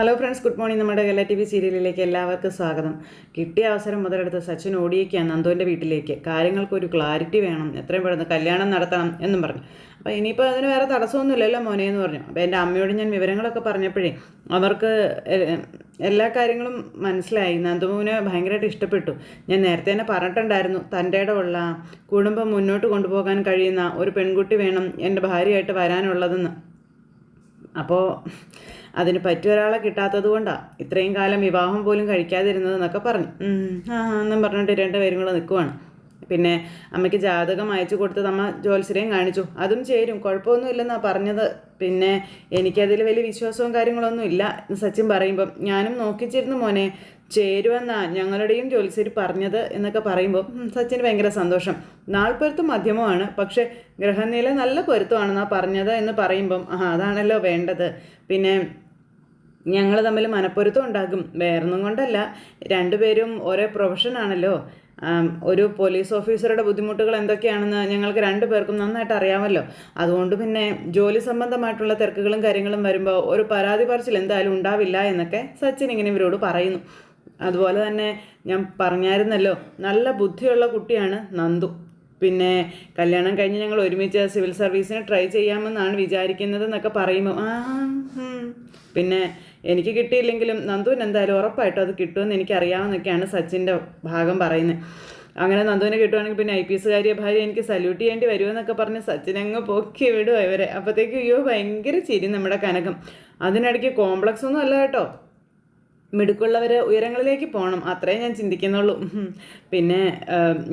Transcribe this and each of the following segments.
Hello friends good morning നമ്മുടെ ഗല T V സീരിയലിലേക്ക് എല്ലാവർക്കും സ്വാഗതം. കിട്ടിയ അവസരം മുതലെടുത്ത് സച്ചിൻ ഓടിയേക്കാണ് നന്ദുവിന്റെ വീട്ടിലേക്ക്. കാര്യങ്ങൾക്കൊരു ക്ലാരിറ്റി വേണം. എത്രയും പെട്ടെന്ന് കല്യാണം നടത്തണം എന്നും പറഞ്ഞു. അപ്പോൾ ഇനിയിപ്പോൾ അതിന് വേറെ തടസ്സമൊന്നുമില്ലല്ലോ മോനെ എന്ന് പറഞ്ഞു. അപ്പോൾ എന്റെ അമ്മയോട് ഞാൻ വിവരങ്ങളൊക്കെ പറഞ്ഞപ്പോഴേ അവർക്ക് എല്ലാ കാര്യങ്ങളും മനസ്സിലായി. നന്ദുമോനെ ഭയങ്കരമായിട്ട് ഇഷ്ടപ്പെട്ടു. ഞാൻ നേരത്തെ തന്നെ പറഞ്ഞിട്ടുണ്ടായിരുന്നു തന്റെ ഇടമുള്ള കുടുംബം മുന്നോട്ട് കൊണ്ടുപോകാൻ കഴിയുന്ന ഒരു പെൺകുട്ടി വേണം എന്റെ ഭാര്യയായിട്ട് വരാനുള്ളതെന്ന്. അപ്പോൾ അതിന് പറ്റിയ ഒരാളെ കിട്ടാത്തത് കൊണ്ടാണ് ഇത്രയും കാലം വിവാഹം പോലും കഴിക്കാതിരുന്നത് എന്നൊക്കെ പറഞ്ഞു. എന്നും പറഞ്ഞിട്ട് രണ്ടുപേരും കൂടെ നിൽക്കുവാണ് പിന്നെ അമ്മയ്ക്ക് ജാതകം അയച്ചു കൊടുത്തത് അമ്മ ജ്യോത്സ്യരെയും കാണിച്ചു. അതും ചേരും. കുഴപ്പമൊന്നുമില്ലെന്നാണ് പറഞ്ഞത്. പിന്നെ എനിക്കതിൽ വലിയ വിശ്വാസവും കാര്യങ്ങളൊന്നും ഇല്ല സച്ചിൻ പറയുമ്പം ഞാനും നോക്കിച്ചിരുന്നു മോനെ. ചേരുമെന്നാ ഞങ്ങളുടെയും ജ്യോത്സ്യർ പറഞ്ഞത് എന്നൊക്കെ പറയുമ്പോൾ സച്ചിന് ഭയങ്കര സന്തോഷം. നാൾപ്പൊരുത്തം മധ്യമമാണ് പക്ഷേ ഗ്രഹനില നല്ല പൊരുത്തമാണെന്നാ പറഞ്ഞത് എന്ന് പറയുമ്പം ആ അതാണല്ലോ വേണ്ടത്. പിന്നെ ഞങ്ങൾ തമ്മിൽ മനപ്പൊരുത്തം ഉണ്ടാകും. വേറൊന്നും കൊണ്ടല്ല. രണ്ടുപേരും ഒരേ പ്രൊഫഷൻ ആണല്ലോ. ഒരു പോലീസ് ഓഫീസറുടെ ബുദ്ധിമുട്ടുകൾ എന്തൊക്കെയാണെന്ന് ഞങ്ങൾക്ക് രണ്ടു പേർക്കും നന്നായിട്ട് അറിയാമല്ലോ. അതുകൊണ്ട് പിന്നെ ജോലി സംബന്ധമായിട്ടുള്ള തിരക്കുകളും കാര്യങ്ങളും വരുമ്പോൾ ഒരു പരാതി പറച്ചിൽ എന്തായാലും ഉണ്ടാവില്ല എന്നൊക്കെ സച്ചിൻ ഇങ്ങനെ ഇവരോട് പറയുന്നു. അതുപോലെ തന്നെ ഞാൻ പറഞ്ഞായിരുന്നല്ലോ നല്ല ബുദ്ധിയുള്ള കുട്ടിയാണ് നന്ദു. പിന്നെ കല്യാണം കഴിഞ്ഞ് ഞങ്ങൾ ഒരുമിച്ച് സിവിൽ സർവീസിന് ട്രൈ ചെയ്യാമെന്നാണ് വിചാരിക്കുന്നത് എന്നൊക്കെ പറയുമ്പോൾ ആ പിന്നെ എനിക്ക് കിട്ടിയില്ലെങ്കിലും നന്ദുവിന് എന്തായാലും ഉറപ്പായിട്ടും അത് കിട്ടുമെന്ന് എനിക്കറിയാമെന്നൊക്കെയാണ് സച്ചിന്റെ ഭാഗം പറയുന്നത്. അങ്ങനെ നന്ദുവിനെ കിട്ടുവാണെങ്കിൽ പിന്നെ ഐ പി എസ്സുകാരിയെ ഭാര്യ എനിക്ക് സല്യൂട്ട് ചെയ്യേണ്ടി വരുമെന്നൊക്കെ പറഞ്ഞ് സച്ചിൻ അങ്ങ് പൊക്കി വിടുക ഇവരെ. അപ്പോഴത്തേക്ക് അയ്യോ ഭയങ്കര ചിരി നമ്മുടെ കനകം. അതിനിടയ്ക്ക് കോംപ്ലക്സ് ഒന്നും അല്ല കേട്ടോ. മിടുക്കുള്ളവർ ഉയരങ്ങളിലേക്ക് പോകണം അത്രേ ഞാൻ ചിന്തിക്കുന്നുള്ളൂ. പിന്നെ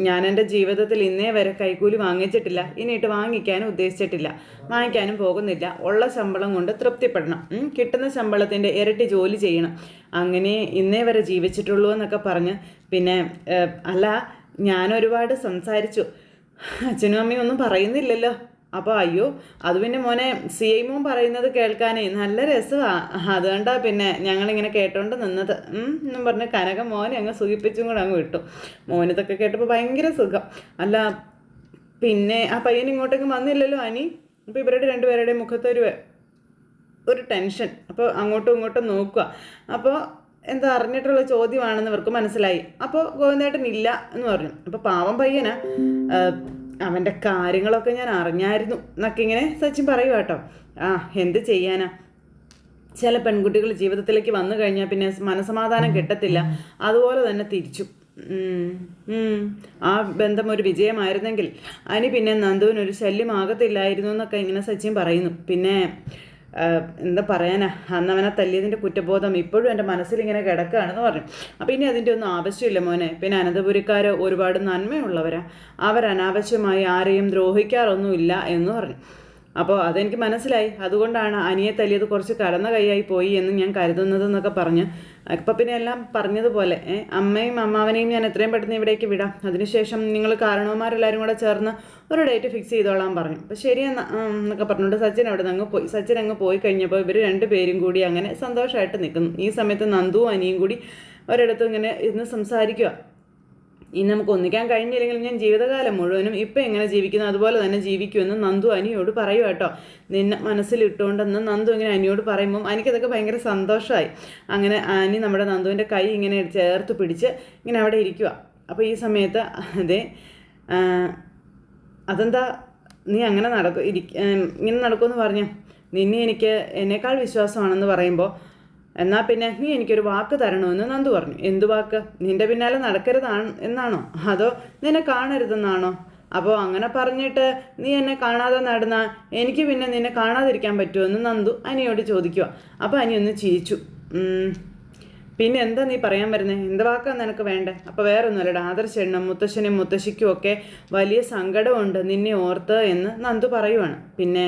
ഞാൻ എന്റെ ജീവിതത്തിൽ ഇന്നേ വരെ കൈക്കൂലി വാങ്ങിച്ചിട്ടില്ല. ഇനിയിട്ട് വാങ്ങിക്കാനും ഉദ്ദേശിച്ചിട്ടില്ല. വാങ്ങിക്കാനും പോകുന്നില്ല. ഉള്ള ശമ്പളം കൊണ്ട് തൃപ്തിപ്പെടണം. കിട്ടുന്ന ശമ്പളത്തിന്റെ ഇരട്ടി ജോലി ചെയ്യണം. അങ്ങനെ ഇന്നേ വരെ ജീവിച്ചിട്ടുള്ളൂ എന്നൊക്കെ പറഞ്ഞ് പിന്നെ അല്ല ഞാൻ ഒരുപാട് സംസാരിച്ചു. അച്ഛനും അമ്മയും ഒന്നും പറയുന്നില്ലല്ലോ. അപ്പോൾ അയ്യോ അത് പിന്നെ മോനെ സി ഐ മോൻ പറയുന്നത് കേൾക്കാനേ നല്ല രസമാണ് അതുകൊണ്ടാ പിന്നെ ഞങ്ങളിങ്ങനെ കേട്ടോണ്ട് നിന്നത്. എന്നും പറഞ്ഞ് കനക മോനെ അങ്ങ് സുഖിപ്പിച്ചും കൂടെ അങ്ങ് വിട്ടു. മോനിതൊക്കെ കേട്ടപ്പോൾ ഭയങ്കര സുഖം. അല്ല പിന്നെ ആ പയ്യൻ ഇങ്ങോട്ടേക്ക് വന്നില്ലല്ലോ അനി? അപ്പോൾ ഇവരുടെ രണ്ടുപേരുടെയും മുഖത്തൊരു ഒരു ടെൻഷൻ. അപ്പോൾ അങ്ങോട്ടും ഇങ്ങോട്ടും നോക്കുക. അപ്പോൾ എന്താ അറിഞ്ഞിട്ടുള്ള ചോദ്യമാണെന്ന് ഇവർക്ക് മനസ്സിലായി. അപ്പോൾ ഗോവിന്ദേട്ടൻ ഇല്ല എന്ന് പറഞ്ഞു. അപ്പോൾ പാവം പയ്യനാ. അവന്റെ കാര്യങ്ങളൊക്കെ ഞാൻ അറിഞ്ഞായിരുന്നു എന്നൊക്കെ ഇങ്ങനെ സച്ചിൻ പറയുക കേട്ടോ. ആ എന്ത് ചെയ്യാനാ? ചില പെൺകുട്ടികൾ ജീവിതത്തിലേക്ക് വന്നു കഴിഞ്ഞാൽ പിന്നെ മനസമാധാനം കിട്ടത്തില്ല. അതുപോലെ തന്നെ തിരിച്ചു. ആ ബന്ധം ഒരു വിജയമായിരുന്നെങ്കിൽ. അനി പിന്നെ നന്ദുവിനൊരു ശല്യമാകത്തില്ലായിരുന്നു എന്നൊക്കെ ഇങ്ങനെ സച്ചിൻ പറയുന്നു. പിന്നെ എന്താ പറയാനാ? അന്ന് അവനെ തല്ലിയതിന്റെ കുറ്റബോധം ഇപ്പോഴും എന്റെ മനസ്സിൽ ഇങ്ങനെ കിടക്കുകയാണെന്ന് പറഞ്ഞു. അപ്പം ഇനി അതിന്റെ ഒന്നും ആവശ്യമില്ല മോനെ. പിന്നെ അനന്തപുരിക്കാർ ഒരുപാട് നന്മയുള്ളവരാണ് അവർ അനാവശ്യമായി ആരെയും ദ്രോഹിക്കാറൊന്നുമില്ല എന്ന് പറഞ്ഞു. അപ്പോൾ അതെനിക്ക് മനസ്സിലായി. അതുകൊണ്ടാണ് അനിയെ തല്ലിയത് കുറച്ച് കടന്ന കൈയായി പോയി എന്ന് ഞാൻ കരുതുന്നത് എന്നൊക്കെ പറഞ്ഞ്. അപ്പം പിന്നെ എല്ലാം പറഞ്ഞതുപോലെ അമ്മയും അമ്മാവനെയും ഞാൻ എത്രയും പെട്ടെന്ന് ഇവിടേക്ക് വിടാം. അതിനുശേഷം നിങ്ങൾ കാരണവന്മാരെല്ലാവരും കൂടെ ചേർന്ന് ഒരു ഡേറ്റ് ഫിക്സ് ചെയ്തോളാം പറഞ്ഞു. അപ്പോൾ ശരിയെന്നാ എന്നാ എന്നൊക്കെ പറഞ്ഞുകൊണ്ട് സച്ചിൻ അവിടെ നിന്ന് അങ്ങ് പോയി. സച്ചിൻ അങ്ങ് പോയി കഴിഞ്ഞപ്പോൾ ഇവർ രണ്ടുപേരും കൂടി അങ്ങനെ സന്തോഷമായിട്ട് നിൽക്കുന്നു. ഈ സമയത്ത് നന്ദുവും അനിയും കൂടി ഒരിടത്തും ഇങ്ങനെ ഇരുന്ന് സംസാരിക്കുക ഇനി നമുക്ക് ഒന്നിക്കാൻ കഴിഞ്ഞില്ലെങ്കിലും ഞാൻ ജീവിതകാലം മുഴുവനും ഇപ്പം എങ്ങനെ ജീവിക്കുന്നു അതുപോലെ തന്നെ ജീവിക്കുമെന്ന് നന്ദു അനിയോട് പറയും കേട്ടോ. നിന്നെ മനസ്സിലിട്ടുകൊണ്ടെന്ന് നന്ദു ഇങ്ങനെ അനിയോട് പറയുമ്പം എനിക്കതൊക്കെ ഭയങ്കര സന്തോഷമായി അങ്ങനെ അനി നമ്മുടെ നന്ദുവിന്റെ കൈ ഇങ്ങനെ ചേർത്ത് പിടിച്ച് ഇങ്ങനെ അവിടെ ഇരിക്കുക അപ്പോൾ ഈ സമയത്ത് അതെ അതെന്താ നീ അങ്ങനെ നടക്കും ഇരിക്ക ഇങ്ങനെ നടക്കുമെന്ന് പറഞ്ഞു? നിന്നെ എനിക്ക് എന്നേക്കാൾ വിശ്വാസമാണെന്ന് പറയുമ്പോൾ എന്നാൽ പിന്നെ നീ എനിക്കൊരു വാക്ക് തരണമെന്ന് നന്ദു പറഞ്ഞു. എന്തു വാക്ക്? നിന്റെ പിന്നാലെ നടക്കരുതാണ് എന്നാണോ? അതോ നിന്നെ കാണരുതെന്നാണോ? അപ്പോൾ അങ്ങനെ പറഞ്ഞിട്ട് നീ എന്നെ കാണാതെ നടന്ന എനിക്ക് പിന്നെ നിന്നെ കാണാതിരിക്കാൻ പറ്റുമെന്ന് നന്ദു അനിയോട് ചോദിക്കുക അപ്പോൾ അനി ഒന്ന് ചിരിച്ചു. പിന്നെ എന്താ നീ പറയാൻ വരുന്നത് എന്ത് വാക്കാ നിനക്ക് വേണ്ടേ? അപ്പോൾ വേറെ ഒന്നുമല്ലടാ ആദർശെണ്ണം മുത്തശ്ശനും മുത്തശ്ശിക്കും ഒക്കെ വലിയ സങ്കടമുണ്ട്. നിന്നെ ഓർത്ത് എന്ന് നന്ദു പറയുവാണ്. പിന്നെ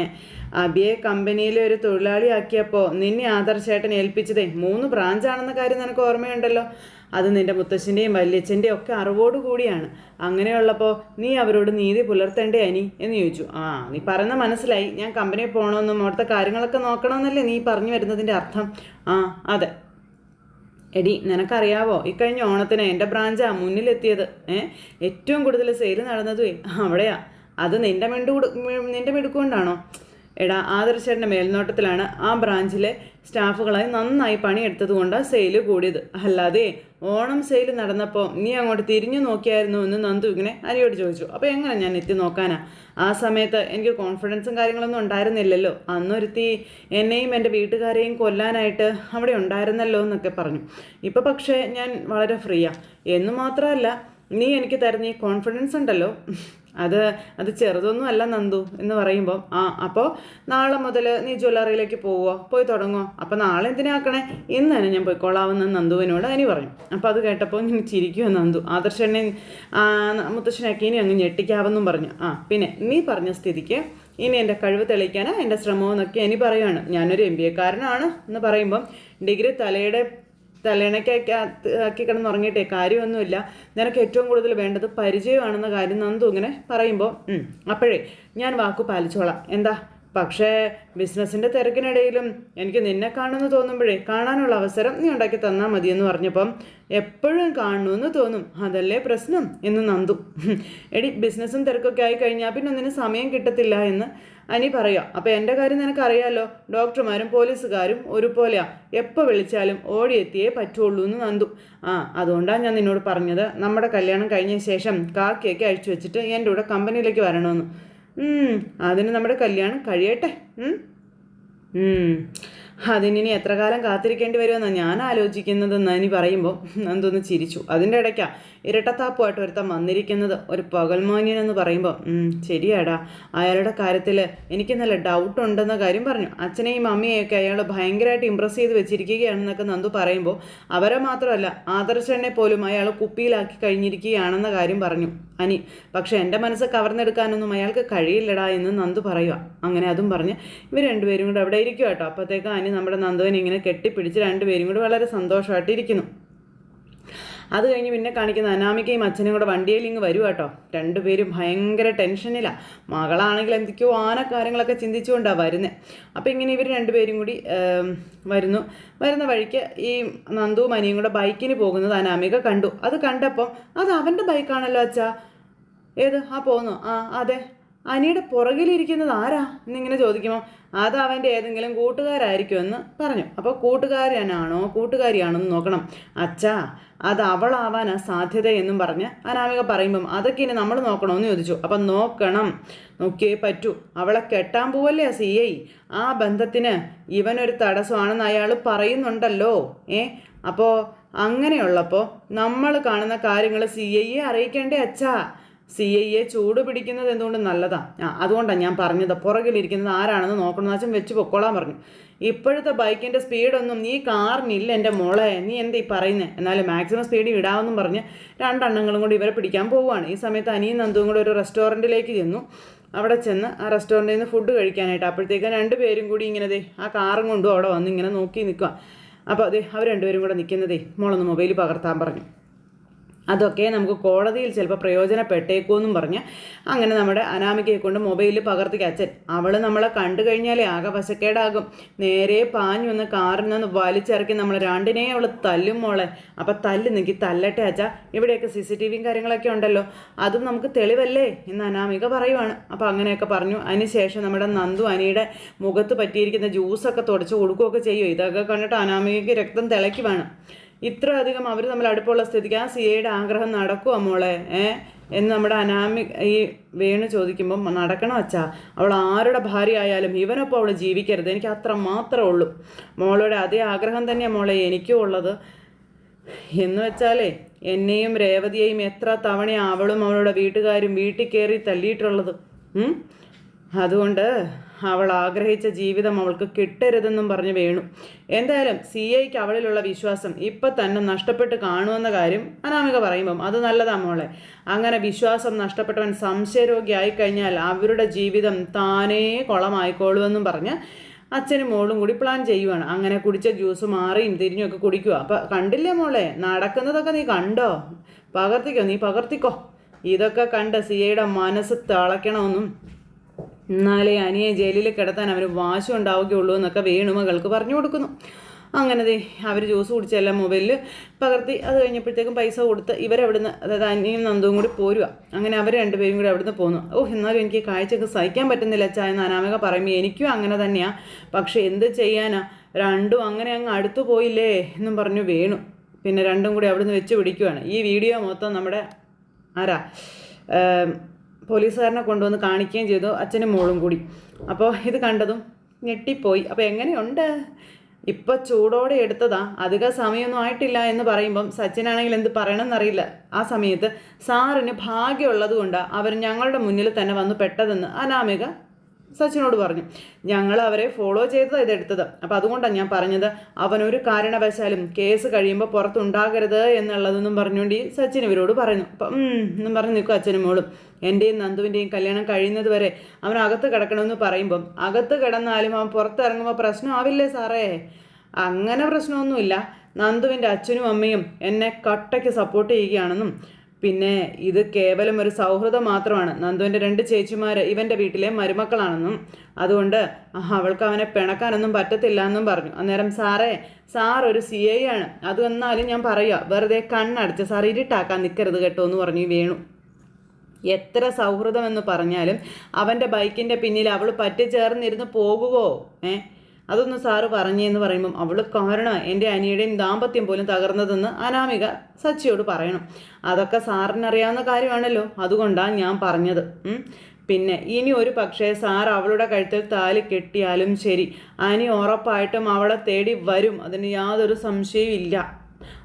അബിയെ കമ്പനിയിലെ ഒരു തൊഴിലാളിയാക്കിയപ്പോൾ നിന്നെ ആദർശേട്ടൻ ഏൽപ്പിച്ചതേ മൂന്ന് ബ്രാഞ്ചാണെന്ന കാര്യം നിനക്ക് ഓർമ്മയുണ്ടല്ലോ? അത് നിന്റെ മുത്തശ്ശന്റെയും വല്യച്ഛന്റെയും ഒക്കെ അറിവോടുകൂടിയാണ്. അങ്ങനെയുള്ളപ്പോൾ നീ അവരോട് നീതി പുലർത്തേണ്ടേ അനി? എന്ന് ചോദിച്ചു. ആ നീ പറയുന്ന മനസ്സിലായി. ഞാൻ കമ്പനിയിൽ പോകണമെന്നും അവിടുത്തെ കാര്യങ്ങളൊക്കെ നോക്കണമെന്നല്ലേ നീ പറഞ്ഞു വരുന്നതിന്റെ അർത്ഥം? ആ അതെ. എടി നിനക്കറിയാവോ? ഇക്കഴിഞ്ഞ ഓണത്തിന് എന്റെ ബ്രാഞ്ചാ മുന്നിലെത്തിയത്. ഏ? ഏറ്റവും കൂടുതൽ സെയിൽ നടന്നതുവേ അവിടെയാ. അത് നിന്റെ മെണ്ടു നിന്റെ മിടുക്കൊണ്ടാണോ എടാ ആദർശേട്ടന്റെ മേൽനോട്ടത്തിലാണ് ആ ബ്രാഞ്ചിലെ സ്റ്റാഫുകളായി നന്നായി പണിയെടുത്തത് കൊണ്ട് സെയിൽ കൂടിയത്. അല്ലാതെ ഓണം സെയിൽ നടന്നപ്പോൾ നീ അങ്ങോട്ട് തിരിഞ്ഞു നോക്കിയായിരുന്നു എന്ന് നന്ദു ഇങ്ങനെ അരിയോട് ചോദിച്ചു. അപ്പോൾ എങ്ങനെ ഞാൻ എത്തി നോക്കാനാ? ആ സമയത്ത് എനിക്ക് കോൺഫിഡൻസും കാര്യങ്ങളൊന്നും ഉണ്ടായിരുന്നില്ലല്ലോ. അന്നൊരുത്തി എന്നെയും എന്റെ വീട്ടുകാരെയും കൊല്ലാനായിട്ട് അവിടെ ഉണ്ടായിരുന്നല്ലോ എന്നൊക്കെ പറഞ്ഞു. ഇപ്പോൾ പക്ഷേ ഞാൻ വളരെ ഫ്രീയാ. എന്ന് മാത്രമല്ല നീ എനിക്ക് തരുന്ന ഈ കോൺഫിഡൻസ് ഉണ്ടല്ലോ. അത് അത് ചെറുതൊന്നും അല്ല നന്ദു എന്ന് പറയുമ്പോൾ ആ അപ്പോൾ നാളെ മുതൽ നീ ജ്വല്ലറിയിലേക്ക് പോവോ പോയി തുടങ്ങോ അപ്പോൾ നാളെ എന്തിനാക്കണേ? ഇന്ന് തന്നെ ഞാൻ പോയിക്കോളാവുന്ന നന്ദുവിനോട് അനി പറഞ്ഞു. അപ്പോൾ അത് കേട്ടപ്പോൾ ഞാൻ ചിരിക്കുമോ നന്ദു. ആദർശനെ മുത്തശ്ശനൊക്കെ ഇനി അങ്ങ് ഞെട്ടിക്കാവെന്നും പറഞ്ഞു. ആ പിന്നെ നീ പറഞ്ഞ സ്ഥിതിക്ക് ഇനി എന്റെ കഴിവ് തെളിയിക്കാനോ എന്റെ ശ്രമമെന്നൊക്കെ ഇനി പറയുകയാണ് ഞാനൊരു എം ബി എക്കാരനാണ് എന്ന് പറയുമ്പം ഡിഗ്രി തലയുടെ തലേണയ്ക്കൊക്കെ ആക്കി കിടന്ന് കാര്യമൊന്നുമില്ല. നിനക്ക് ഏറ്റവും കൂടുതൽ വേണ്ടത് പരിചയമാണെന്ന കാര്യം നന്ദു ഇങ്ങനെ പറയുമ്പോൾ അപ്പോഴേ ഞാൻ വാക്കു പാലിച്ചോളാം. എന്താ? പക്ഷേ ബിസിനസ്സിന്റെ തിരക്കിനിടയിലും എനിക്ക് നിന്നെ കാണുമെന്ന് തോന്നുമ്പോഴേ കാണാനുള്ള അവസരം നീ ഉണ്ടാക്കി തന്നാൽ മതിയെന്ന് പറഞ്ഞപ്പം എപ്പോഴും കാണുമെന്ന് തോന്നും. അതല്ലേ പ്രശ്നം? എന്ന് നന്ദു. എടി ബിസിനസ്സും തിരക്കൊക്കെ ആയി കഴിഞ്ഞാൽ പിന്നെ ഒന്നിനും സമയം കിട്ടത്തില്ല എന്ന് അനി പറയാം അപ്പോൾ എന്റെ കാര്യം നിനക്കറിയാലോ? ഡോക്ടർമാരും പോലീസുകാരും ഒരുപോലെയാണ് എപ്പോൾ വിളിച്ചാലും ഓടിയെത്തിയേ പറ്റുള്ളൂ എന്ന് നന്ദു. ആ അതുകൊണ്ടാണ് ഞാൻ നിന്നോട് പറഞ്ഞത്. നമ്മുടെ കല്യാണം കഴിഞ്ഞ ശേഷം കാക്കിയൊക്കെ അഴിച്ചു വെച്ചിട്ട് എന്റെ കൂടെ കമ്പനിയിലേക്ക് വരണമെന്ന്. അതിന് നമ്മുടെ കല്യാണം കഴിയട്ടെ. അതിനി എത്ര കാലം കാത്തിരിക്കേണ്ടി വരുമെന്നാണ് ഞാൻ ആലോചിക്കുന്നതെന്ന് ഇനി പറയുമ്പോൾ എന്തോന്ന് ചിരിച്ചു അതിന്റെ ഇടയ്ക്കാ ഇരട്ടത്താപ്പുമായിട്ട് ഒരുത്തൻ വന്നിരിക്കുന്നത് ഒരു പകൽമോനിയൻ എന്ന് പറയുമ്പോൾ "ഉം, ശരിയാടാ അയാളുടെ കാര്യത്തിൽ എനിക്ക് നല്ല ഡൗട്ട് ഉണ്ടെന്ന കാര്യം പറഞ്ഞു. അച്ഛനെയും അമ്മയെയൊക്കെ അയാൾ ഭയങ്കരമായിട്ട് ഇമ്പ്രസ് ചെയ്ത് വെച്ചിരിക്കുകയാണെന്നൊക്കെ നന്ദു പറയുമ്പോൾ അവരെ മാത്രമല്ല ആദർശനെ പോലും അയാൾ കുപ്പിയിലാക്കി കഴിഞ്ഞിരിക്കുകയാണെന്ന കാര്യം പറഞ്ഞു അനി. പക്ഷെ എന്റെ മനസ്സ് കവർന്നെടുക്കാനൊന്നും അയാൾക്ക് കഴിയില്ലടാ എന്ന് നന്ദു പറയുക അങ്ങനെ അതും പറഞ്ഞ് ഇവർ രണ്ടുപേരും കൂടെ അവിടെ ഇരിക്കുക കേട്ടോ അപ്പോഴത്തേക്കും അനി നമ്മുടെ നന്ദുവിനെ ഇങ്ങനെ കെട്ടിപ്പിടിച്ച് രണ്ടുപേരും കൂടി വളരെ സന്തോഷമായിട്ട് ഇരിക്കുന്നു അത് കഴിഞ്ഞ് പിന്നെ കാണിക്കുന്ന അനാമികയും അച്ഛനും കൂടെ വണ്ടിയിൽ ഇങ്ങ് വരും കേട്ടോ. രണ്ടുപേരും ഭയങ്കര ടെൻഷനിലാണ് മകളാണെങ്കിൽ എന്തൊക്കെയോ ആന കാര്യങ്ങളൊക്കെ ചിന്തിച്ചുകൊണ്ടാണ് വരുന്നത് അപ്പോൾ ഇങ്ങനെ ഇവർ രണ്ടുപേരും കൂടി വരുന്നു. വരുന്ന വഴിക്ക് ഈ നന്ദു മനിയും കൂടെ ബൈക്കിന് പോകുന്നത് അനാമിക കണ്ടു. അത് കണ്ടപ്പം അത് അവന്റെ ബൈക്കാണല്ലോ അച്ഛാ. ഏത്? ആ പോന്നു. ആ അതെ. അനിയുടെ പുറകിലിരിക്കുന്നത് ആരാ? എന്നിങ്ങനെ ചോദിക്കുമ്പോൾ അത് അവന്റെ ഏതെങ്കിലും കൂട്ടുകാരായിരിക്കുമെന്ന് പറഞ്ഞു. അപ്പോൾ കൂട്ടുകാരനാണോ കൂട്ടുകാരിയാണോ എന്ന് നോക്കണം. അച്ഛാ അത് അവളാവാനാ സാധ്യത എന്നും പറഞ്ഞ് അനാമിക പറയുമ്പം അതൊക്കെ ഇനി നമ്മൾ നോക്കണമെന്ന് ചോദിച്ചു. അപ്പം നോക്കണം. നോക്കിയേ പറ്റൂ. അവളെ കെട്ടാൻ പോവല്ലേ ആ സി ഐ? ആ ബന്ധത്തിന് ഇവനൊരു തടസ്സമാണെന്ന് അയാൾ പറയുന്നുണ്ടല്ലോ. ഏ? അപ്പോൾ അങ്ങനെയുള്ളപ്പോൾ നമ്മൾ കാണുന്ന കാര്യങ്ങൾ സി ഐയെ അറിയിക്കേണ്ടേ അച്ഛാ? സി ഐ എ ചൂട് പിടിക്കുന്നത് എന്തുകൊണ്ട് നല്ലതാണ് ആ അതുകൊണ്ടാണ് ഞാൻ പറഞ്ഞത്. പുറകിലിരിക്കുന്നത് ആരാണെന്ന് നോക്കണമെന്ന് അച്ഛൻ വെച്ച് പൊക്കോളാൻ പറഞ്ഞു. ഇപ്പോഴത്തെ ബൈക്കിന്റെ സ്പീഡൊന്നും നീ കാറിനില്ല എന്റെ മോളെ. നീ എന്താ ഈ പറയുന്നത് എന്നാലും മാക്സിമം സ്പീഡ് ഇടാമെന്നും പറഞ്ഞ് രണ്ടെണ്ണങ്ങളും കൂടി ഇവരെ പിടിക്കാൻ പോവുകയാണ്. ഈ സമയത്ത് അനിയും നന്ദുവും കൂടി ഒരു റെസ്റ്റോറന്റിലേക്ക് ചെന്നു. അവിടെ ചെന്ന് ആ റെസ്റ്റോറന്റിൽ നിന്ന് ഫുഡ് കഴിക്കാനായിട്ട് അപ്പോഴത്തേക്കും രണ്ടുപേരും കൂടി ഇങ്ങനെ ദേ ആ കാറും കൊണ്ടും അവിടെ വന്ന് ഇങ്ങനെ നോക്കി നിൽക്കുക അപ്പോൾ അതെ അവർ രണ്ടുപേരും കൂടെ നിൽക്കുന്നതേ മോളൊന്ന് മൊബൈൽ പകർത്താൻ പറഞ്ഞു. അതൊക്കെ നമുക്ക് കോടതിയിൽ ചിലപ്പോൾ പ്രയോജനപ്പെട്ടേക്കുമെന്നും പറഞ്ഞ് അങ്ങനെ നമ്മുടെ അനാമികയെ കൊണ്ട് മൊബൈലിൽ പകർത്തി അച്ഛൻ അവൾ നമ്മളെ കണ്ടു കഴിഞ്ഞാലേ ആകെ വശക്കേടാകും. നേരെ പാഞ്ഞു വന്ന് കാറിൽ നിന്ന് വലിച്ചിറക്കി നമ്മൾ രണ്ടിനെയും അവൾ തല്ലും മോളെ. അപ്പം തല്ല് നിൽക്കി തല്ലട്ടെ അച്ഛാ. ഇവിടെയൊക്കെ സി സി ടി വിയും കാര്യങ്ങളൊക്കെ ഉണ്ടല്ലോ. അതും നമുക്ക് തെളിവല്ലേ? എന്ന് അനാമിക പറയുവാണ്. അപ്പോൾ അങ്ങനെയൊക്കെ പറഞ്ഞു. അതിനുശേഷം നമ്മുടെ നന്ദു അനിയുടെ മുഖത്ത് പറ്റിയിരിക്കുന്ന ജ്യൂസൊക്കെ തുടച്ച് കൊടുക്കുകയൊക്കെ ചെയ്യും. ഇതൊക്കെ കണ്ടിട്ട് അനാമികയ്ക്ക് രക്തം തിളക്കി തിളയ്ക്കുവാണ്. ഇത്ര അധികം അവർ തമ്മിൽ അടുപ്പമുള്ള സ്ഥിതിക്ക് ആ സി എയുടെ ആഗ്രഹം നടക്കുമോ മോളെ ഏ? എന്ന് നമ്മുടെ അനാമി ഈ വേണു ചോദിക്കുമ്പം നടക്കണം അച്ഛാ? അവൾ ആരുടെ ഭാര്യ ആയാലും ഇവനൊപ്പം അവൾ ജീവിക്കരുത്. എനിക്ക് അത്ര മാത്രമേ ഉള്ളൂ. മോളുടെ അതേ ആഗ്രഹം തന്നെയാണ് മോളെ എനിക്കും ഉള്ളത്. എന്ന് വെച്ചാലേ എന്നെയും രേവതിയെയും എത്ര തവണയാണ് അവളും അവളുടെ വീട്ടുകാരും വീട്ടിൽ കയറി തല്ലിയിട്ടുള്ളത് അതുകൊണ്ട് അവൾ ആഗ്രഹിച്ച ജീവിതം അവൾക്ക് കിട്ടരുതെന്നും പറഞ്ഞ് വേണു. എന്തായാലും സി ഐക്ക് അവളിലുള്ള വിശ്വാസം ഇപ്പം തന്നെ നഷ്ടപ്പെട്ട് കാണുമെന്ന കാര്യം അനാമിക പറയുമ്പം അത് നല്ലതാ മോളെ. അങ്ങനെ വിശ്വാസം നഷ്ടപ്പെട്ടവൻ സംശയരോഗിയായി കഴിഞ്ഞാൽ അവരുടെ ജീവിതം താനേ കുളമായിക്കോളുമെന്നും പറഞ്ഞ് അച്ഛനും മോളും കൂടി പ്ലാൻ ചെയ്യുവാണ്. അങ്ങനെ കുടിച്ച ജ്യൂസ് മാറിയും തിരിഞ്ഞൊക്കെ കുടിക്കുക അപ്പം കണ്ടില്ലേ മോളെ? നടക്കുന്നതൊക്കെ നീ കണ്ടോ? പകർത്തിക്കോ നീ പകർത്തിക്കോ. ഇതൊക്കെ കണ്ട് സിയയുടെ മനസ്സ് തിളയ്ക്കണമെന്നും എന്നാലേ അനിയെ ജയിലിൽ കിടത്താൻ അവന് വാശം ഉണ്ടാവുകയുള്ളൂ എന്നൊക്കെ വേണു മകൾക്ക് പറഞ്ഞു കൊടുക്കുന്നു. അങ്ങനെ ദേ അവർ ജ്യൂസ് കുടിച്ചെല്ലാം മൊബൈലിൽ പകർത്തി. അത് കഴിഞ്ഞപ്പോഴത്തേക്കും പൈസ കൊടുത്ത് ഇവരവിടുന്ന് അതായത് അനിയും നന്ദുവും കൂടി പോരുക അങ്ങനെ അവർ രണ്ടുപേരും കൂടി അവിടുന്ന് പോന്നു. ഓ എന്നാലും എനിക്ക് കാഴ്ചയൊക്കെ സഹിക്കാൻ പറ്റുന്നില്ല അച്ഛാ എന്ന് അനാമിക പറയുമ്പോൾ എനിക്കും അങ്ങനെ തന്നെയാണ് പക്ഷേ എന്ത് ചെയ്യാനാ? രണ്ടും അങ്ങനെ അങ്ങ് അടുത്തു പോയില്ലേ എന്നും പറഞ്ഞു വേണു. പിന്നെ രണ്ടും കൂടി അവിടുന്ന് വെച്ച് പിടിക്കുകയാണ് ഈ വീഡിയോ മൊത്തം നമ്മുടെ ആരാ? പോലീസുകാരനെ കൊണ്ടുവന്ന് കാണിക്കുകയും ചെയ്തു അച്ഛനും മോളും കൂടി. അപ്പോൾ ഇത് കണ്ടതും ഞെട്ടിപ്പോയി. അപ്പോൾ എങ്ങനെയുണ്ട്? ഇപ്പം ചൂടോടെ എടുത്തതാ. അധിക സമയമൊന്നും ആയിട്ടില്ല എന്ന് പറയുമ്പം സച്ചിനാണെങ്കിൽ എന്ത് പറയണമെന്നറിയില്ല. ആ സമയത്ത് സാറിന് ഭാഗ്യമുള്ളത് കൊണ്ടാണ് അവർ ഞങ്ങളുടെ മുന്നിൽ തന്നെ വന്നു പെട്ടതെന്ന് അനാമിക സച്ചിനോട് പറഞ്ഞു. ഞങ്ങൾ അവരെ ഫോളോ ചെയ്തതാണ് ഇതെടുത്തത് അപ്പം അതുകൊണ്ടാണ് ഞാൻ പറഞ്ഞത് അവനൊരു കാരണവശാലും കേസ് കഴിയുമ്പോൾ പുറത്തുണ്ടാകരുത് എന്നുള്ളതെന്നും പറഞ്ഞുകൊണ്ട് ഈ സച്ചിൻ ഇവരോട് പറയുന്നു. അപ്പം എന്നും പറഞ്ഞ് നിൽക്കും അച്ഛനും മോളും. എന്റെയും നന്ദുവിന്റെയും കല്യാണം കഴിയുന്നത് വരെ അവൻ അകത്ത് കിടക്കണമെന്ന് പറയുമ്പം അകത്ത് കിടന്നാലും അവൻ പുറത്തിറങ്ങുമ്പോൾ പ്രശ്നമാവില്ലേ സാറേ? അങ്ങനെ പ്രശ്നമൊന്നുമില്ല. നന്ദുവിന്റെ അച്ഛനും അമ്മയും എന്നെ കട്ടയ്ക്ക് സപ്പോർട്ട് ചെയ്യുകയാണെന്നും പിന്നെ ഇത് കേവലം ഒരു സൗഹൃദം മാത്രമാണ്. നന്ദുവിന്റെ രണ്ട് ചേച്ചിമാർ ഇവന്റെ വീട്ടിലെ മരുമക്കളാണെന്നും അതുകൊണ്ട് അവൾക്ക് അവനെ പിണക്കാനൊന്നും പറ്റത്തില്ല എന്നും പറഞ്ഞു. അന്നേരം സാറേ സാർ ഒരു സി ഐ ആണ്. അത് എന്നാലും ഞാൻ പറയുക വെറുതെ കണ്ണടച്ച് സാർ ഇരുട്ടാക്കാൻ നിൽക്കരുത് കേട്ടോ എന്ന് പറഞ്ഞു വേണു. എത്ര സൗഹൃദമെന്ന് പറഞ്ഞാലും അവന്റെ ബൈക്കിന്റെ പിന്നിൽ അവൾ പറ്റിച്ചേർന്നിരുന്ന് പോകുവോ? ഏ? അതൊന്ന് സാറ് പറഞ്ഞെന്ന് പറയുമ്പം അവൾ കാരണം എന്റെ അനിയുടെയും ദാമ്പത്യം പോലും തകർന്നതെന്ന് അനാമിക സച്ചിയോട് പറയണം. അതൊക്കെ സാറിനറിയാവുന്ന കാര്യമാണല്ലോ. അതുകൊണ്ടാണ് ഞാൻ പറഞ്ഞത്. പിന്നെ ഇനി ഒരു പക്ഷേ സാർ അവളുടെ കഴുത്തിൽ താലി കെട്ടിയാലും ശരി. അനി ഉറപ്പായിട്ടും അവളെ തേടി വരും. അതിന് യാതൊരു സംശയവും ഇല്ല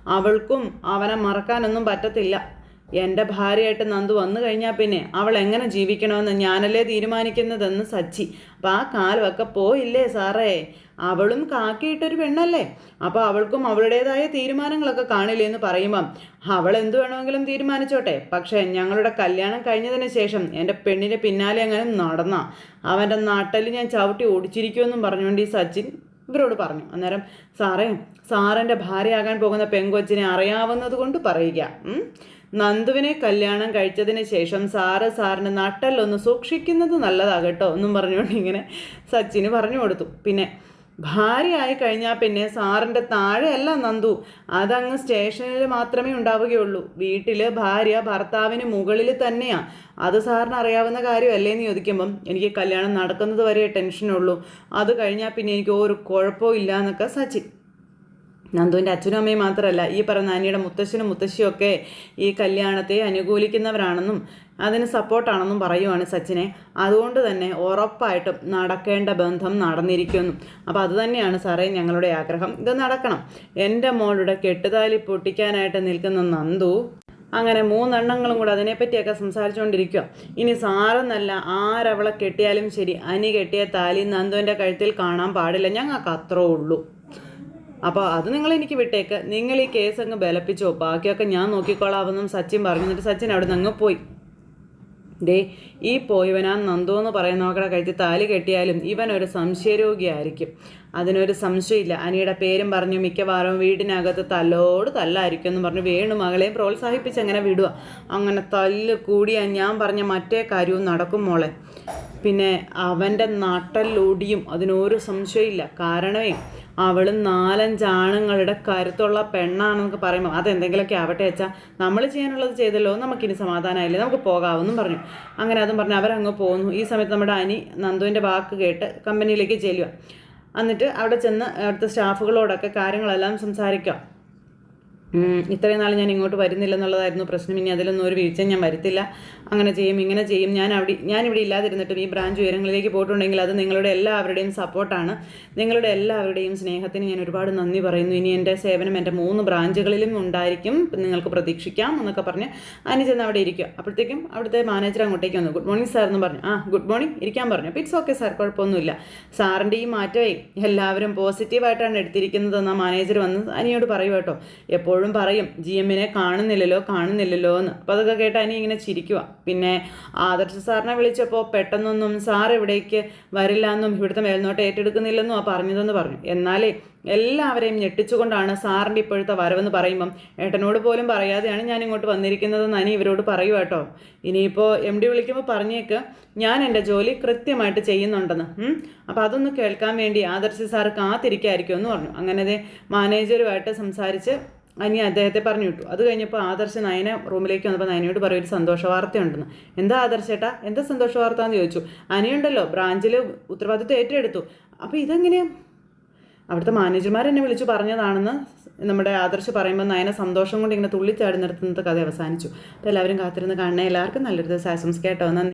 അവൾക്കും അവനെ മറക്കാനൊന്നും പറ്റത്തില്ല. എന്റെ ഭാര്യയായിട്ട് നന്ദു വന്നു കഴിഞ്ഞാൽ പിന്നെ അവൾ എങ്ങനെ ജീവിക്കണമെന്ന് ഞാനല്ലേ തീരുമാനിക്കുന്നതെന്ന് സച്ചി. അപ്പം ആ കാലമൊക്കെ പോയില്ലേ സാറേ? അവളും കാക്കിയിട്ടൊരു പെണ്ണല്ലേ? അപ്പോൾ അവൾക്കും അവളുടേതായ തീരുമാനങ്ങളൊക്കെ കാണില്ലേ എന്ന് പറയുമ്പം അവൾ എന്ത് വേണമെങ്കിലും തീരുമാനിച്ചോട്ടെ. പക്ഷേ ഞങ്ങളുടെ കല്യാണം കഴിഞ്ഞതിന് ശേഷം എന്റെ പെണ്ണിന്റെ പിന്നാലെ അങ്ങനെ നടന്ന. അവന്റെ നാട്ടിൽ ഞാൻ ചവിട്ടി ഓടിച്ചിരിക്കുമെന്നും പറഞ്ഞുകൊണ്ട് ഈ സച്ചിൻ ഇവരോട് പറഞ്ഞു. അന്നേരം സാറേ സാറിന്റെ ഭാര്യയാകാൻ പോകുന്ന പെങ്കൊച്ചിനെ അറിയാവുന്നത് കൊണ്ട് പറയുക. നന്ദുവിനെ കല്യാണം കഴിച്ചതിന് ശേഷം സാറ് സാറിന് നട്ടല്ലൊന്ന് സൂക്ഷിക്കുന്നത് നല്ലതാ നല്ലതാകട്ടോ എന്നും പറഞ്ഞുകൊണ്ട് ഇങ്ങനെ സച്ചിന് പറഞ്ഞു കൊടുത്തു. പിന്നെ ഭാര്യയായി കഴിഞ്ഞാൽ പിന്നെ സാറിന്റെ താഴെയല്ല നന്ദു. അതങ്ങ് സ്റ്റേഷനിൽ മാത്രമേ ഉണ്ടാവുകയുള്ളൂ. വീട്ടിൽ ഭാര്യ ഭർത്താവിന് മുകളിൽ തന്നെയാണ് അത് സാറിന് അറിയാവുന്ന കാര്യമല്ലേ എന്ന് ചോദിക്കുമ്പം എനിക്ക് കല്യാണം നടക്കുന്നത് വരെ ടെൻഷനുള്ളൂ. അത് കഴിഞ്ഞാൽ പിന്നെ എനിക്ക് ഒരു കുഴപ്പവും ഇല്ല എന്നൊക്കെ സച്ചിൻ നന്ദുവിന്റെ അച്ഛനും അമ്മയും മാത്രമല്ല ഈ പറഞ്ഞ അനിയുടെ മുത്തശ്ശനും മുത്തശ്ശിയൊക്കെ ഈ കല്യാണത്തെ അനുകൂലിക്കുന്നവരാണെന്നും അതിന് സപ്പോർട്ടാണെന്നും പറയുവാണ് സച്ചിനെ. അതുകൊണ്ട് തന്നെ ഉറപ്പായിട്ടും നടക്കേണ്ട ബന്ധം നടന്നിരിക്കുന്നു. അപ്പോൾ അതുതന്നെയാണ് സാറേ ഞങ്ങളുടെ ആഗ്രഹം. ഇത് നടക്കണം. എന്റെ മോളുടെ കെട്ടുതാലി പൊട്ടിക്കാനായിട്ട് നിൽക്കുന്ന നന്ദു അങ്ങനെ മൂന്നെണ്ണങ്ങളും കൂടെ അതിനെപ്പറ്റിയൊക്കെ സംസാരിച്ചുകൊണ്ടിരിക്കുക. ഇനി സാറെന്നല്ല ആരവളെ കെട്ടിയാലും ശരി അനി കെട്ടിയ താലി നന്ദുവിന്റെ കഴുത്തിൽ കാണാൻ പാടില്ല. ഞങ്ങൾക്ക് അത്രേ ഉള്ളൂ. അപ്പോൾ അത് നിങ്ങൾ എനിക്ക് വിട്ടേക്ക്. നിങ്ങൾ ഈ കേസ് അങ്ങ് ബലപ്പിച്ചോ. ബാക്കിയൊക്കെ ഞാൻ നോക്കിക്കോളാമെന്നും സച്ചിൻ പറഞ്ഞു. എന്നിട്ട് സച്ചിൻ അവിടെ നിന്ന് അങ്ങ് പോയി. ദേ ഈ പോയവനാ നന്ദു എന്ന് പറയുന്നവക്കടെ കഴുത്തി താലി കെട്ടിയാലും ഇവൻ ഒരു സംശയരോഗിയായിരിക്കും. അതിനൊരു സംശയമില്ല. അനിയുടെ പേരും പറഞ്ഞു മിക്കവാറും വീടിനകത്ത് തല്ലോട് തല്ലായിരിക്കും എന്ന് പറഞ്ഞു വേണു മകളെയും പ്രോത്സാഹിപ്പിച്ച് അങ്ങനെ വിടുക. അങ്ങനെ തല്ല് കൂടിയാൽ ഞാൻ പറഞ്ഞ മറ്റേ കാര്യവും നടക്കും മോളെ. പിന്നെ അവന്റെ നട്ടല്ലൊടിയും അതിനൊരു സംശയമില്ല. കാരണമേ അവളും നാലഞ്ച് ആണുങ്ങളുടെ കരുത്തുള്ള പെണ്ണാണെന്നൊക്കെ പറയുമ്പോൾ അതെന്തെങ്കിലുമൊക്കെ ആവട്ടെ വെച്ചാൽ നമ്മൾ ചെയ്യാനുള്ളത് ചെയ്തല്ലോ നമുക്കിനി സമാധാനമായില്ലേ നമുക്ക് പോകാമെന്നും പറഞ്ഞു. അങ്ങനെ അതും പറഞ്ഞ് അവരങ്ങ് പോകുന്നു ഈ സമയത്ത് നമ്മുടെ അനി നന്ദുവിന്റെ വാക്ക് കേട്ട് കമ്പനിയിലേക്ക് ചെല്ലുക എന്നിട്ട് അവിടെ ചെന്ന് അവിടുത്തെ സ്റ്റാഫുകളോടൊക്കെ കാര്യങ്ങളെല്ലാം സംസാരിക്കുക ഉം, ഇത്രയും നാൾ ഞാൻ ഇങ്ങോട്ട് വരുന്നില്ലെന്നുള്ളതായിരുന്നു പ്രശ്നം. ഇനി അതിലൊന്നും ഒരു വീഴ്ച ഞാൻ വരുത്തില്ല. അങ്ങനെ ചെയ്യും ഇങ്ങനെ ചെയ്യും. ഞാൻ അവിടെ ഞാനിവിടെ ഇല്ലാതിരുന്നിട്ടും ഈ ബ്രാഞ്ച് ഉയരങ്ങളിലേക്ക് പോയിട്ടുണ്ടെങ്കിൽ അത് നിങ്ങളുടെ എല്ലാവരുടെയും സപ്പോർട്ടാണ് നിങ്ങളുടെ എല്ലാവരുടെയും സ്നേഹത്തിന് ഞാൻ ഒരുപാട് നന്ദി പറയുന്നു. ഇനി എന്റെ സേവനം എന്റെ മൂന്ന് ബ്രാഞ്ചുകളിലും ഉണ്ടായിരിക്കും. നിങ്ങൾക്ക് പ്രതീക്ഷിക്കാം എന്നൊക്കെ പറഞ്ഞ് ചെന്ന് അവിടെ ഇരിക്കുക. അപ്പോഴത്തേക്കും അവിടുത്തെ മാനേജർ അങ്ങോട്ടേക്ക് വന്നു. ഗുഡ് മോർണിംഗ് സാർ എന്ന് പറഞ്ഞു. ആ ഗുഡ് മോർണിംഗ് ഇരിക്കാൻ പറഞ്ഞു. അപ്പോൾ ഇറ്റ്സ് ഓക്കെ സാർ കുഴപ്പമൊന്നുമില്ല. സാറിന്റെ ഈ മാറ്റമേ എല്ലാവരും പോസിറ്റീവായിട്ടാണ് എടുത്തിരിക്കുന്നതെന്ന് ആ മാനേജർ വന്ന് അനിയോട് പറയൂ കേട്ടോ. എപ്പോഴും എപ്പോഴും പറയും ജി എമ്മിനെ കാണുന്നില്ലല്ലോ കാണുന്നില്ലല്ലോ എന്ന്. അപ്പോൾ അതൊക്കെ കേട്ട് അനി ഇങ്ങനെ ചിരിക്കുക പിന്നെ ആദർശ സാറിനെ വിളിച്ചപ്പോൾ പെട്ടെന്നൊന്നും സാർ ഇവിടേക്ക് വരില്ല എന്നും ഇവിടുത്തെ മേൽനോട്ടം ഏറ്റെടുക്കുന്നില്ലെന്നും ആ പറഞ്ഞതെന്ന് പറഞ്ഞു. എന്നാലേ എല്ലാവരെയും ഞെട്ടിച്ചുകൊണ്ടാണ് സാറിന്റെ ഇപ്പോഴത്തെ വരവെന്ന് പറയുമ്പം ഏട്ടനോട് പോലും പറയാതെയാണ് ഞാൻ ഇങ്ങോട്ട് വന്നിരിക്കുന്നതെന്ന് അനി ഇവരോട് പറയുക കേട്ടോ. ഇനിയിപ്പോൾ എം ഡി വിളിക്കുമ്പോൾ പറഞ്ഞേക്ക് ഞാൻ എന്റെ ജോലി കൃത്യമായിട്ട് ചെയ്യുന്നുണ്ടെന്ന്. അപ്പോൾ അതൊന്ന് കേൾക്കാൻ വേണ്ടി ആദർശ സാർ കാത്തിരിക്കായിരിക്കും എന്ന് പറഞ്ഞു. അങ്ങനെ മാനേജറുമായിട്ട് സംസാരിച്ച് അനി അദ്ദേഹത്തെ പറഞ്ഞു വിട്ടു. അത് കഴിഞ്ഞപ്പോൾ ആദർശ് നയന റൂമിലേക്ക് വന്നപ്പോൾ നയനയോട് പറയും ഒരു സന്തോഷ വാർത്തയുണ്ടെന്ന് എന്താ ആദർശേട്ടാ എന്താ സന്തോഷ വാർത്ത എന്ന് ചോദിച്ചു? അനിയുണ്ടല്ലോ ബ്രാഞ്ചിൽ ഉത്തരവാദിത്വം ഏറ്റെടുത്തു. അപ്പോൾ ഇതെങ്ങനെയാണ് അവിടുത്തെ മാനേജർമാർ എന്നെ വിളിച്ചു പറഞ്ഞതാണെന്ന് നമ്മുടെ ആദർശ് പറയുമ്പോൾ നയന സന്തോഷം കൊണ്ട് ഇങ്ങനെ തുള്ളിച്ചാടി നിർത്തുന്നത് കഥ അവസാനിച്ചു. അപ്പോൾ എല്ലാവരും കാത്തിരുന്ന് കാണണേ. എല്ലാവർക്കും നല്ലൊരു ദിവസം. ആശംസിക്കട്ടോ നന്ദി.